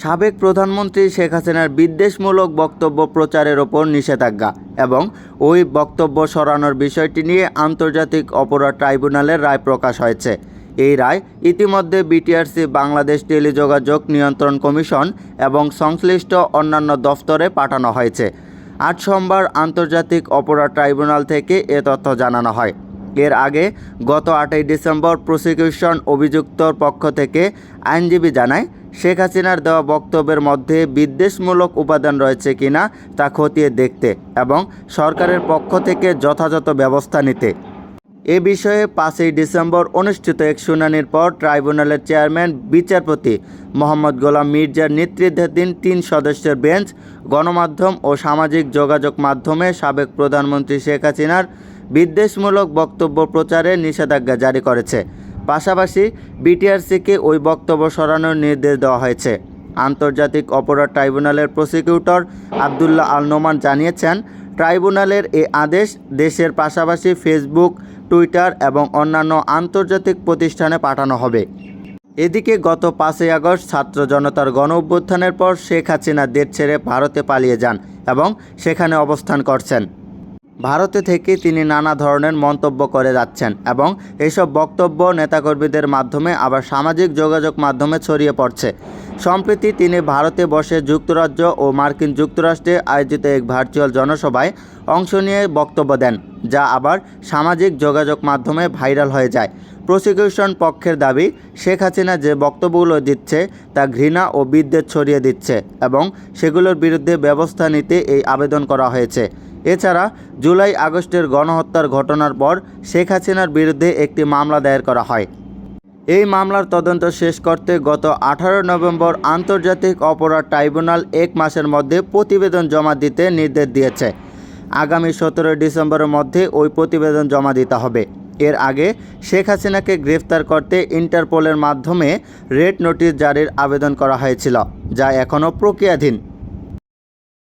সাবেক প্রধানমন্ত্রী শেখ হাসিনার বিদ্বেষমূলক বক্তব্য প্রচারের ওপর নিষেধাজ্ঞা এবং ওই বক্তব্য সরানোর বিষয়টি নিয়ে আন্তর্জাতিক অপরাধ ট্রাইব্যুনালের রায় প্রকাশ হয়েছে। এই রায় ইতিমধ্যে বিটিআরসি, বাংলাদেশ টেলিযোগাযোগ নিয়ন্ত্রণ কমিশন এবং সংশ্লিষ্ট অন্যান্য দফতরে পাঠানো হয়েছে। আজ সোমবার আন্তর্জাতিক অপরাধ ট্রাইব্যুনাল থেকে এ তথ্য জানানো হয়। এর আগে গত আটই ডিসেম্বর প্রসিকিউশন অভিযুক্তর পক্ষ থেকে আইনজীবী জানায় শেখ হাসিনার দেওয়া বক্তব্যের মধ্যে বিদ্বেষমূলক উপাদান রয়েছে কিনা তা খতিয়ে দেখতে এবং সরকারের পক্ষ থেকে যথাযথ ব্যবস্থা নিতে। এ বিষয়ে পাঁচই ডিসেম্বর অনুষ্ঠিত এক শুনানির পর ট্রাইব্যুনালের চেয়ারম্যান, বিচারপতি মোহাম্মদ গোলাম মির্জার নেতৃত্বাধীন তিন সদস্যের বেঞ্চ, গণমাধ্যম ও সামাজিক যোগাযোগ মাধ্যমে সাবেক প্রধানমন্ত্রী শেখ হাসিনার বিদ্বেষমূলক বক্তব্য প্রচারে নিষেধাজ্ঞা জারি করেছে। পাশাপাশি বিটিআরসিকে ওই বক্তব্য সরানোর নির্দেশ দেওয়া হয়েছে। আন্তর্জাতিক অপরাধ ট্রাইব্যুনালের প্রসিকিউটর আবদুল্লাহ আল নোমান জানিয়েছেন, ট্রাইব্যুনালের এই আদেশ দেশের পাশাপাশি ফেসবুক, টুইটার এবং অন্যান্য আন্তর্জাতিক প্রতিষ্ঠানে পাঠানো হবে। এদিকে গত পাঁচই আগস্ট ছাত্র জনতার গণ অভ্যুত্থানের পর শেখ হাসিনা দেশ ছেড়ে ভারতে পালিয়ে যান এবং সেখানে অবস্থান করছেন। ভারতে থেকে তিনি নানা ধরনের মন্তব্য করে যাচ্ছেন এবং এইসব বক্তব্য নেতাকর্মীদের মাধ্যমে আবার সামাজিক যোগাযোগ মাধ্যমে ছড়িয়ে পড়ছে। সম্প্রতি তিনি ভারতে বসে যুক্তরাজ্য ও মার্কিন যুক্তরাষ্ট্রে আয়োজিত এক ভার্চুয়াল জনসভায় অংশ নিয়ে বক্তব্য দেন, যা আবার সামাজিক যোগাযোগ মাধ্যমে ভাইরাল হয়ে যায়। প্রসিকিউশন পক্ষের দাবি, শেখ হাসিনা যে বক্তব্যগুলো দিচ্ছে তা ঘৃণা ও বিদ্বেষ ছড়িয়ে দিচ্ছে এবং সেগুলোর বিরুদ্ধে ব্যবস্থা নিতে এই আবেদন করা হয়েছে। এছাড়া জুলাই আগস্টের গণহত্যার ঘটনার পর শেখ হাসিনার বিরুদ্ধে একটি মামলা দায়ের করা হয়। এই মামলার তদন্ত শেষ করতে গত আঠারো নভেম্বর আন্তর্জাতিক অপরাধ ট্রাইব্যুনাল এক মাসের মধ্যে প্রতিবেদন জমা দিতে নির্দেশ দিয়েছে। আগামী সতেরোই ডিসেম্বরের মধ্যে ওই প্রতিবেদন জমা দিতে হবে। এর আগে শেখ হাসিনাকে গ্রেফতার করতে ইন্টারপোলের মাধ্যমে রেড নোটিশ জারির আবেদন করা হয়েছিল, যা এখনও প্রক্রিয়াধীন।